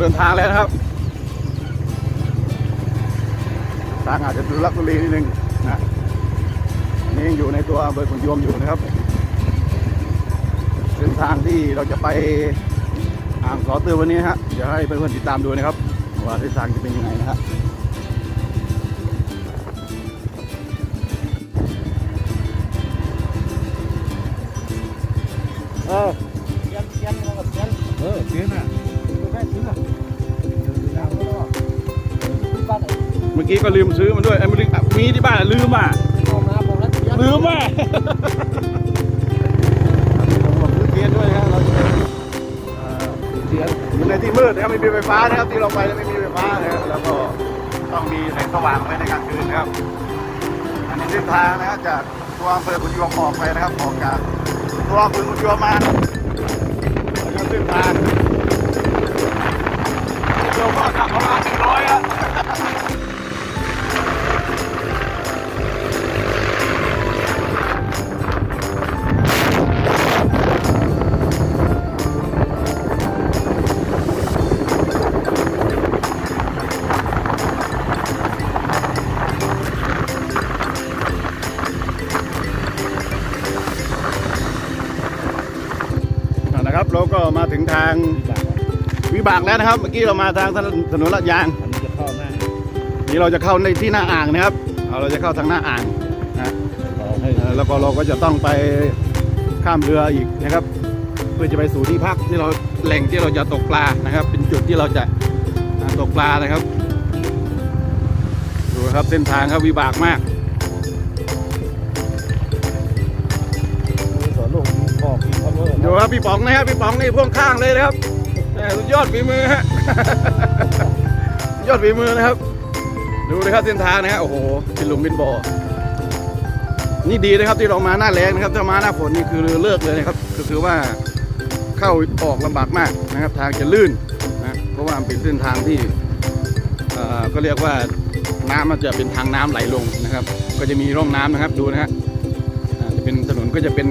เดินทางแล้วนะครับทางอาจจะดูลักทุเลนิดนึงนะนนี่ยังอยู่ในตัวอำเภอขุนยวมอยู่นะครับเส้นทางที่เราจะไปอ่างสอเตือวันนี้ฮะเดี๋ยวให้เพื่อนๆติดตามดูนะครับ ว่าเส้นทางจะเป็นยังไงนะฮะเออ กี้ก็ลืมซื้อมันด้วยไอ้ไม่ลืมอะมีที่บ้านอะลืมอะมองนะมองแล้วลืมอะ ผมซื้อเทียนด้วยนะครับเราจะไปเอ่อเสียนอยู่ในที่มืดนะครับไม่มีไฟฟ้านะครับที่เราไปแล้วไม่มีไฟฟ้านะครับแล้วก็ต้องมีแสงสว่างไว้ในกลางคืนนะครับ อันนี้เส้นทางนะครับจากตัวอำเภอขุนยวมออกไปนะครับออกจากตัวอำเภอขุนยวมมาแล้วก็เส้นทางเราก็ขับประมาณสิบร้อยอะ ถึงทางที่บ้านวิบากแล้วนะครับ เมื่อกี้เรามาทางถนนถนนลาดยางอันนี้จะเข้าหน้านี่เราจะเข้าในที่หน้าอ่างนะครับเอาเราจะเข้าทางหน้าอ่างนะขอให้เอ่อแล้วก็เราก็จะต้องไปข้ามเรืออีกนะครับ เพื่อจะไปสู่ที่พักที่เราแหล่งที่เราจะตกปลานะครับ เป็นจุดที่เราจะอ่าตกปลานะครับดูนะครับเส้นทางครับวิบากมาก ดูครับพี่ป๋องนะครับพี่ป๋องนี่พ่วงข้างเลยนะครับแหม่สุดยอดฝีมือฮะยอดฝีมือนะครับ ดูนะครับเส้นทางนะฮะโอ้โหเป็นหลุมเป็นบ่อนี่ดีนะครับที่เรามาหน้าแรงนะครับถ้ามาหน้าฝนนี่คือเลิกเลยนะครับก็คือว่าเข้าออกลำบากมากนะครับ ทางจะลื่นนะเพราะว่าเป็นเส้นทางที่ก็เรียกว่าน้ำมันจะเป็นทางน้ำไหลลงนะครับ ก็จะมีร่องน้ำนะครับดูนะฮะจะเป็นถนนก็จะเป็น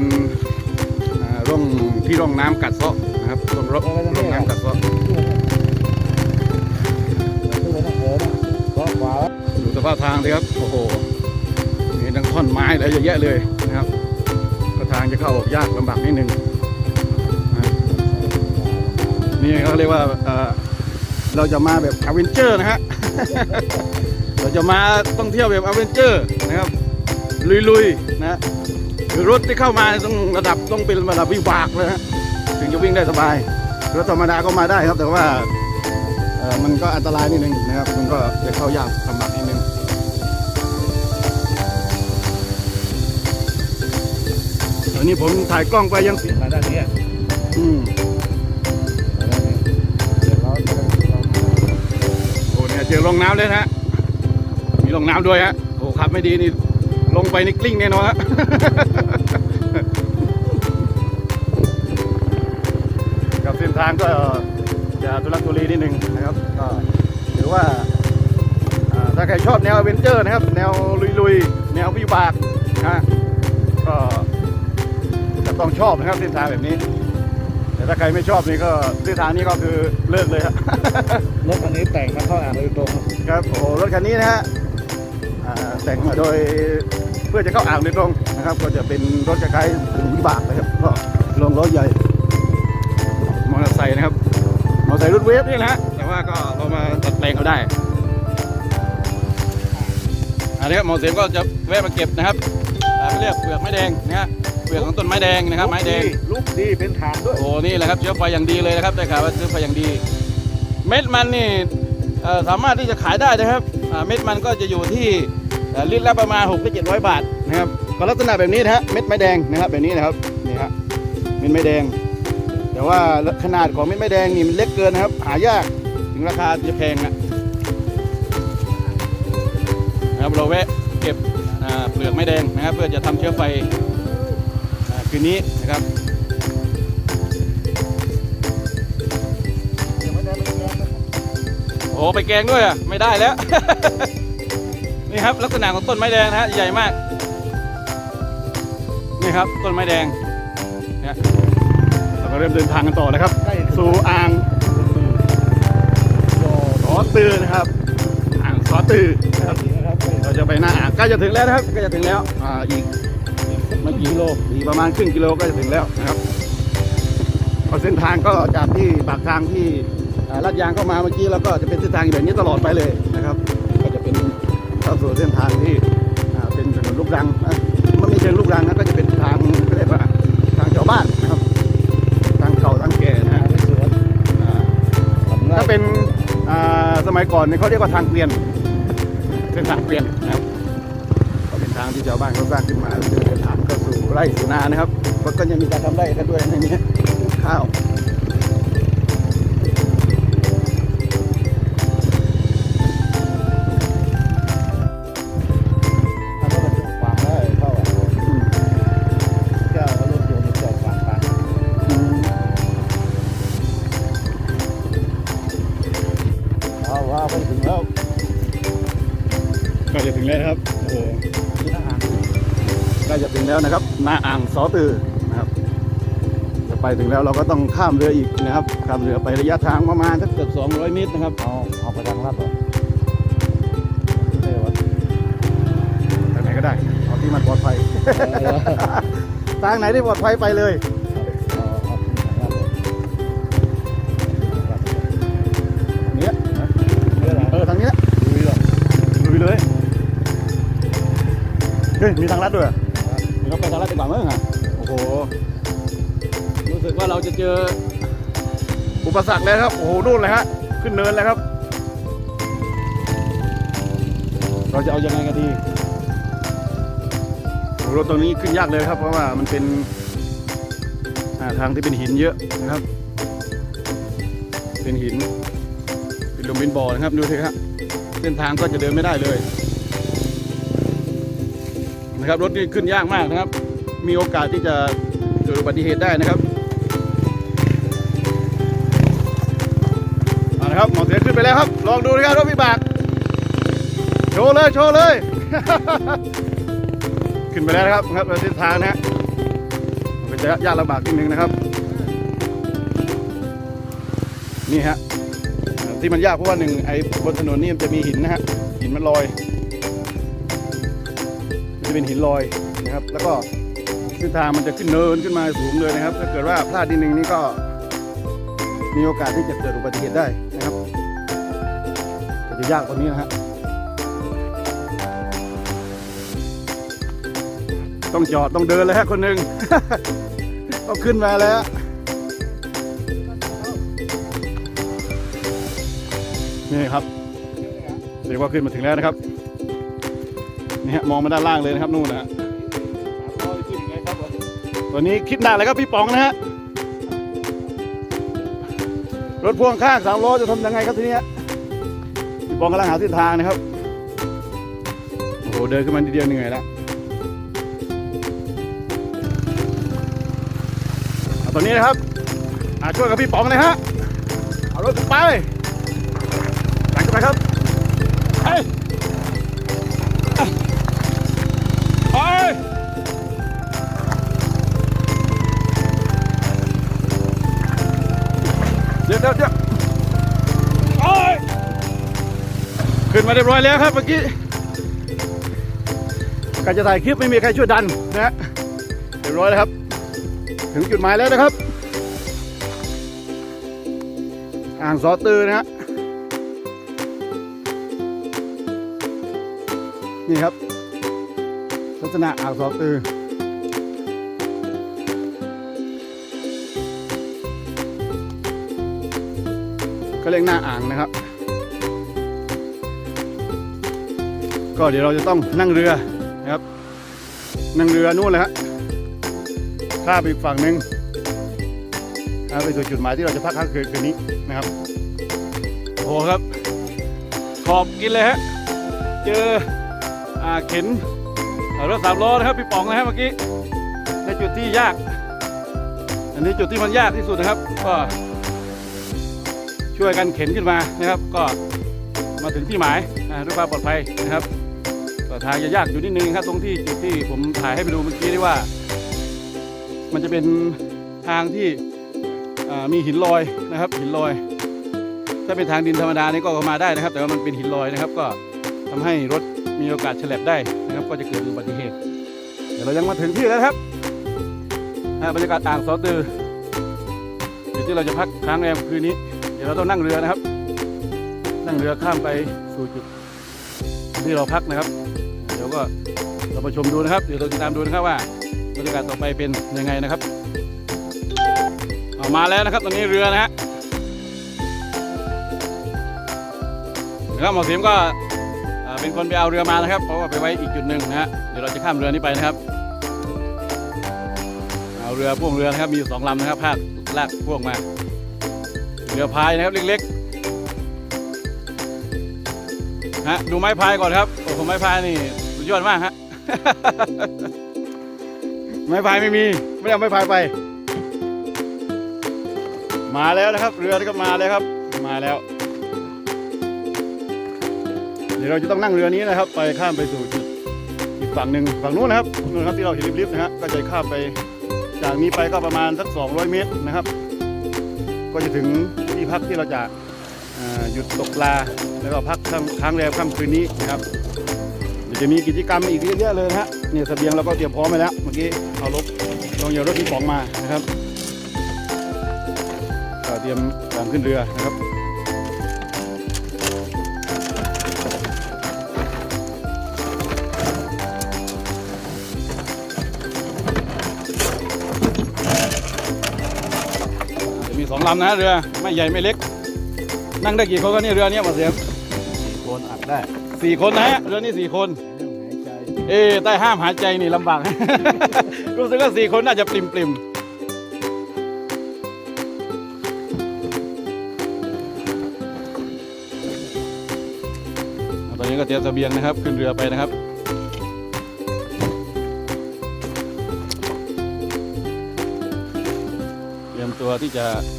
ร่องที่ร่องน้ำกัดเซาะนะครับร่องร่องร่องน้ำกัดเซาะก็ขวาดูสภาพทางเลยครับโอ้โหมีทั้งท่อนไม้อะไรเยอะแยะเลยนะครับก็ทางจะเข้าออกยากลำบากนิดนึงนี่เขาเรียกว่าเอ่อเราจะมาแบบอเวนเจอร์นะฮะเราจะมาต้องเที่ยวแบบอเวนเจอร์นะครับลุยๆนะ คือรถที่เข้ามาต้องระดับต้องเป็นระดับวิบากเลยฮะถึงจะวิ่งได้สบายรถธรรมดาก็มาได้ครับ แต่ว่าเอ่อมันก็อันตรายนิดนึงนะครับมันก็จะเข้ายากลำบากนิดนึงอันนี้ผมถ่ายกล้องไปยังสิมาด้านนี้อืมมาด้านนี้เดี๋ยวเราจะโอ้เนี่ยเจอลงน้ำเลยนะฮะมีลงน้ำด้วยฮะโอ้ขับไม่ดีนี่ลงไปนี่กลิ้งแน่นอนฮะ เส้นทางก็จะทุลักทุเลนิดนึงนะครับก็ถือว่าอ่าถ้าใครชอบแนวอเวนเจอร์นะครับ แนวลุยๆ แนววิบากนะก็จะต้องชอบนะครับเส้นทางแบบนี้ แต่ถ้าใครไม่ชอบนี่ก็เส้นทางนี้ก็คือเลิกเลยครับรถคันนี้แต่งมาเข้าอ่างโดยตรงครับโอ้โหรถคันนี้นะฮะอ่าแต่งมาโดยเพื่อจะเข้าอ่างโดยตรงนะครับ ก็จะเป็นรถคล้ายๆถึงวิบากนะครับก็ลงรถใหญ่ นะครับมอเตอร์ไซค์รุ่นเวฟนี่นะฮะแต่ว่าก็เรามาตัดแปลงเอาได้ อันนี้ครับหมอเสียมก็จะแวะมาเก็บนะครับอ่าเขาเรียกเปลือกไม้แดงนะฮะเปลือกของต้นไม้แดงนะครับไม้แดงลูกดีเป็นฐานด้วยโอ้นี่แหละครับเชื้อไฟอย่างดีเลยนะครับได้ข่าวว่าเชื้อไฟอย่างดี เม็ดมันนี่เอ่อสามารถที่จะขายได้นะครับอ่าเม็ดมันก็จะอยู่ที่เอ่อลิตรละประมาณ6กถึงเจ็ดร้อยบาทนะครับก็ลักษณะแบบนี้นะฮะเม็ดไม้แดงนะครับแบบนี้นะครับนี่ฮะเม็ดไม้แดง แต่ว่าขนาดของเม็ดไม้แดงนี่มันเล็กเกินนะครับ หายากถึงราคาจะแพงอะนะครับเราแวะเก็บเปลือกไม้แดงนะครับ เพื่อจะทำเชื้อไฟคืนนี้นะครับโอ้ไปแกงด้วยอะไม่ได้แล้ว นี่ครับลักษณะของต้นไม้แดงนะฮะใหญ่มากนี่ครับต้นไม้แดงเนี่ย ก็เริ่มเดินทางกันต่อแล้วครับใกล้สู่อ่างตือนะครับ อ่างซอตือนะครับนะครับเราจะไปหน้าอ่างใกล้จะถึงแล้วนะครับใกล้จะถึงแล้วอ่าอีกไม่กี่กิโลอีกประมาณครึ่งกิโลก็จะถึงแล้วนะครับเพราะเส้นทางก็จากที่ปากทางที่อ่าลาดยางเข้ามาเมื่อกี้แล้วก็จะเป็นเส้นทางแบบนี้ตลอดไปเลยนะครับ ก็จะเป็นเข้าสู่เส้นทางที่อ่าเป็นถนนลูกรังนะมันไม่เชิงลูกรังนะก็ เป็นสมัยก่อนเนี่ยเขาเรียกว่าทางเกวียนเส้นทางเกวียนนะครับก็เป็นทางที่ชาวบ้านเขาสร้างขึ้นมาเพื่อเดินทางเข้าสู่ไร่สู่นานะครับก็ก็ยังมีการทำไร่กันด้วยในนี้ข้าว แล้วนะครับนาอ่างสอตือนะครับ จะไปถึงแล้วเราก็ต้องข้ามเรืออีกนะครับข้ามเรือไประยะทางประมาณสักเกือบ200 เมตรนะครับเอาเอาไปทางลัดเหรอเร็วอะทางไหนก็ได้เอาที่มันปลอดภัยทางไหนที่ปลอดภัยไปเลยเอาเอาทางลัดเลยเนี้ยเรื่องอะไรเออทางเนี้ยดูดิหรอลุยเลยเฮ้ยมีทางลัดด้วย เหรอเดี๋ยวเราไปทางลัดดีกว่ามั้งฮะโอ้โห รู้สึกว่าเราจะเจอ อุปสรรคแล้วครับ โอ้โหนู่นเลยฮะ ขึ้นเนินแล้วครับ เราจะเอายังไงกันดีโอ้โหรถตรงนี้ขึ้นยากเลยครับ เพราะว่ามันเป็นอ่าทางที่เป็นหินเยอะนะครับ เป็นหิน เป็นหลุมเป็นบ่อนะครับดูสิครับเส้นทางก็จะเดินไม่ได้เลย นะครับรถนี่ขึ้นยากมากนะครับ มีโอกาสที่จะเกิดอุบัติเหตุได้นะครับเอาละครับหมอเสือขึ้นไปแล้วครับ ลองดูนะครับรถวิบากโชว์เลยโชว์เลย ขึ้นไปแล้วนะครับครับเส้นทางนะฮะมันจะยากลำบากนิดนึงนะครับนี่ฮะที่มันยากเพราะว่าหนึ่งไอ้บนถนนนี่มันจะมีหินนะฮะหินมันลอย จะเป็นหินลอยนะครับ แล้วก็เส้นทางมันจะขึ้นเนินขึ้นมาสูงเลยนะครับ ถ้าเกิดว่าพลาดนิดนึงนี่ก็ มีโอกาสที่จะเกิดอุบัติเหตุได้นะครับก็จะยากกว่านี้นะฮะต้องจอดต้องเดินเลยฮะคนหนึ่งต้องขึ้นมาแล้วนี่ครับเรียกว่าขึ้นมาถึงแล้วนะครับ นี่ฮะมองมาด้านล่างเลยนะครับนู่นนะฮะตอนนี้คิดหนักเลยครับพี่ป๋องนะฮะรถพ่วงข้างสามล้อจะทำยังไงครับทีเนี้ยพี่ป๋องกำลังหาเส้นทางนะครับโอ้โหเดินขึ้นมาทีเดียวเหนื่อยแล้วตอนนี้นะครับช่วยกับพี่ป๋องเลยฮะเอารถขึ้นไปหลังกันไปครับ ดี๋ยวเดี๋ยวโอ้ยขึ้นมาเรียบร้อยแล้วครับเมื่อกี้การจะถ่ายคลิปไม่มีใครช่วยดันนะฮะเรียบร้อยแล้วครับ ถึงจุดหมายแล้วนะครับ อ่างซอตือนะฮะนี่ครับลักษณะอ่างสอตือ ก็เรียกหน้าอ่างนะครับ ก็เดี๋ยวเราจะต้องนั่งเรือนะครับ นั่งเรือนู่นเลยฮะข้าไปอีกฝั่งหนึ่งนะไปสู่จุดหมายที่เราจะพักค้างคืนคืนนี้นะครับโอ้โหครับ ขอบกินเลยฮะ เจออ่าเข็นรถสามล้อนะครับพี่ป๋องนะครับเมื่อกี้ในจุดที่ยาก อันนี้จุดที่มันยากที่สุดนะครับก็ ช่วยกันเข็นขึ้นมานะครับ ก็มาถึงที่หมายด้วยความปลอดภัยนะครับก็ทางจะยากอยู่นิดนึงครับตรงที่จุดที่ผมถ่ายให้ไปดูเมื่อกี้นี่ว่า มันจะเป็นทางที่มีหินลอยนะครับ หินลอย ถ้าเป็นทางดินธรรมดานี่ก็มาได้นะครับ แต่ว่ามันเป็นหินลอยนะครับ ก็ทำให้รถมีโอกาสฉลับได้นะครับ ก็จะเกิดอุบัติเหตุเดี๋ยวเรายังมาถึงที่แล้วครับบรรยากาศอ่างซอตืออยู่ที่เราจะพักค้างแรมคืนนี้ ดี๋ยวเราต้องนั่งเรือนะครับ นั่งเรือข้ามไปสู่จุดที่เราพักนะครับ เดี๋ยวก็เราไปชมดูนะครับ เดี๋ยวเราติดตามดูนะครับว่าบรรยากาศต่อไปเป็นยังไงนะครับเอามาแล้วนะครับ ตอนนี้เรือนะฮะนะครับหมอเสียมก็เป็นคนไปเอาเรือมานะครับ เพราะว่าไปไว้อีกจุดหนึ่งนะฮะเดี๋ยวเราจะข้ามเรือนี้ไปนะครับ เอาเรือพ่วงเรือนะครับมีอยู่สองลำนะครับพาดลากพ่วงมา เรือพายนะครับเล็กๆฮะดูไม้พายก่อนครับโอ้โหไม้พายนี่สุดยอดมากฮะไม้พายไม่มีไม่ได้เอาไม้พายไป มาแล้วนะครับ เรือก็มาแล้วครับ มาแล้ว เดี๋ยวเราจะต้องนั่งเรือนี้นะครับ ไปข้ามไปสู่จุดอีกฝั่งหนึ่งฝั่งนู้นนะครับนู้นครับที่เราเห็นริบๆนะฮะก็จะข้ามไปจากนี้ไปก็ประมาณสัก 200 เมตรนะครับ ก็จะถึงที่พักที่เราจะหยุดตกปลาแล้วก็พักค้างแรมค่ำคืนนี้นะครับเดี๋ยวจะมีกิจกรรมอีกเยอะๆเลยนะฮะเนี่ยเสบียงเราก็เตรียมพร้อมไปแล้วเมื่อกี้เอารถลงเหยียบรถที่สองมานะครับเตรียมการขึ้นเรือนะครับ สองลำนะเรือไม่ใหญ่ไม่เล็ก นั่งได้กี่คนก็เนี่ยเรือเนี้ยหมาเสียงสี่คนอัดได้สี่คนนะฮะเรือนี้สี่คนเรื่องหายใจเอ๊ะใต้ห้ามหายใจนี่ลำบาก รู้สึกว่าสี่คนน่าจะปริมปริมๆตอนนี้ก็เตรียมเสบียงนะครับ ขึ้นเรือไปนะครับเตรียมตัวที่จะอ่า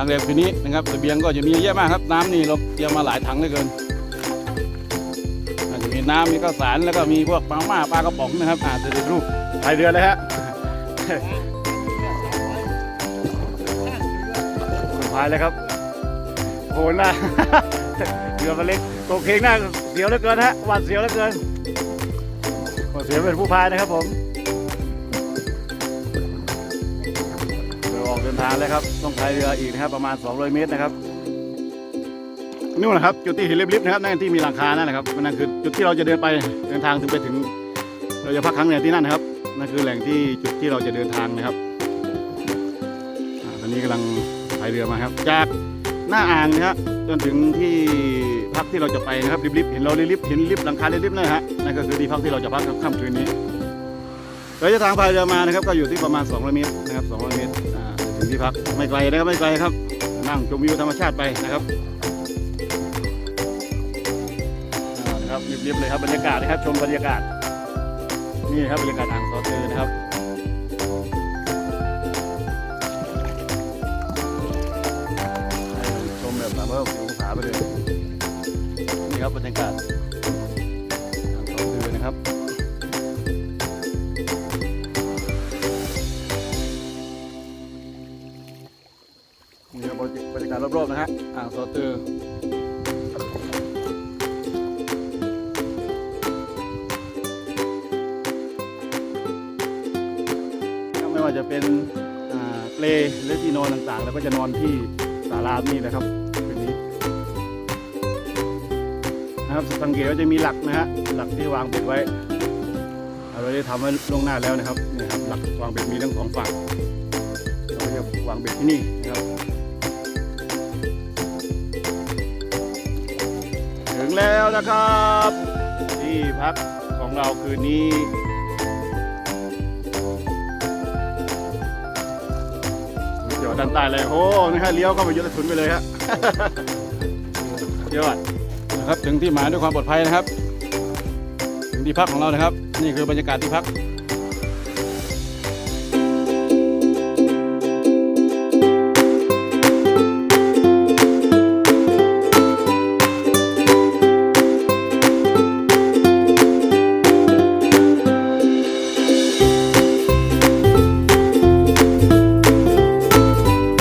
ทางเรือคืนนี้นะครับเสบียงก็จะมีเยอะมากครับ น้ำนี่เราเตรียมมาหลายถังเหลือเกินอาจจะมีน้ำมีข้าวสารแล้วก็มีพวกปลาหม่าปลากระป๋องนะครับอาจจะเป็นรูปพายเรือเลยฮะคนพายเลยครับโหหน้าเรือมาเล็กตกเพลงหน้าเสียวเหลือเกินฮะหวาดเสียวเหลือเกินหวาดเสียวเป็นผู้พายนะครับผม ดินทางเลยครับ ต้องพายเรืออีกนะครับประมาณ 200 เมตรนะครับนู่นนะครับจุดที่เห็นริบๆนะครับนั่นที่มีหลังคานั่นนะครับนั่นคือจุดที่เราจะเดินไปเดินทางถึงไปถึง เราจะพักครั้งเนี่ยที่นั่นนะครับนั่นคือแหล่งที่จุดที่เราจะเดินทางนะครับตอนนี้กำลังพายเรือมาครับ จากหน้าอ่างนะครับจนถึงที่พักที่เราจะไปนะครับริบๆเห็นเราริบๆเห็นริบหลังคาริบๆนั่นนะฮะนั่นก็คือที่พักที่เราจะพักค่ำคืนนี้ระยะทางพายเรือมานะครับก็อยู่ที่ประมาณ 200 เมตรนะครับ 200 เมตร ถึงที่พักไม่ไกลนะครับไม่ไกลครับ นั่งชมวิวธรรมชาติไปนะครับนะครับเรียบๆเลยครับบรรยากาศนะครับ ชมบรรยากาศ นี่ครับบรรยากาศอ่างซอเตอร์นะครับชมแบบสามร้อยหกสิบองศาไปเลยนี่ครับบรรยากาศ นะฮะอ่างซอเตอไม่ว่าจะเป็นเปลหรือที่นอนต่างๆ แล้วก็จะนอนที่ศาลานี่นะครับคืนนี้นะครับสังเกตว่าจะมีหลักนะฮะหลักที่วางเบ็ดไว้เราได้ทำไว้ล่วงหน้าแล้วนะครับนี่ครับหลักวางเบ็ดมีทั้งสองฝั่งเราก็จะวางเบ็ดที่นี่นะครับ แล้วนะครับ ที่พักของเราคืนนี้ เดี๋ยวดันใต้เลยโอ้นี่ฮะเลี้ยวเข้าไปยุทธถุนไปเลยฮะยอดนะครับถึงที่หมายด้วยความปลอดภัยนะครับ ถึงที่พักของเรานะครับ นี่คือบรรยากาศที่พัก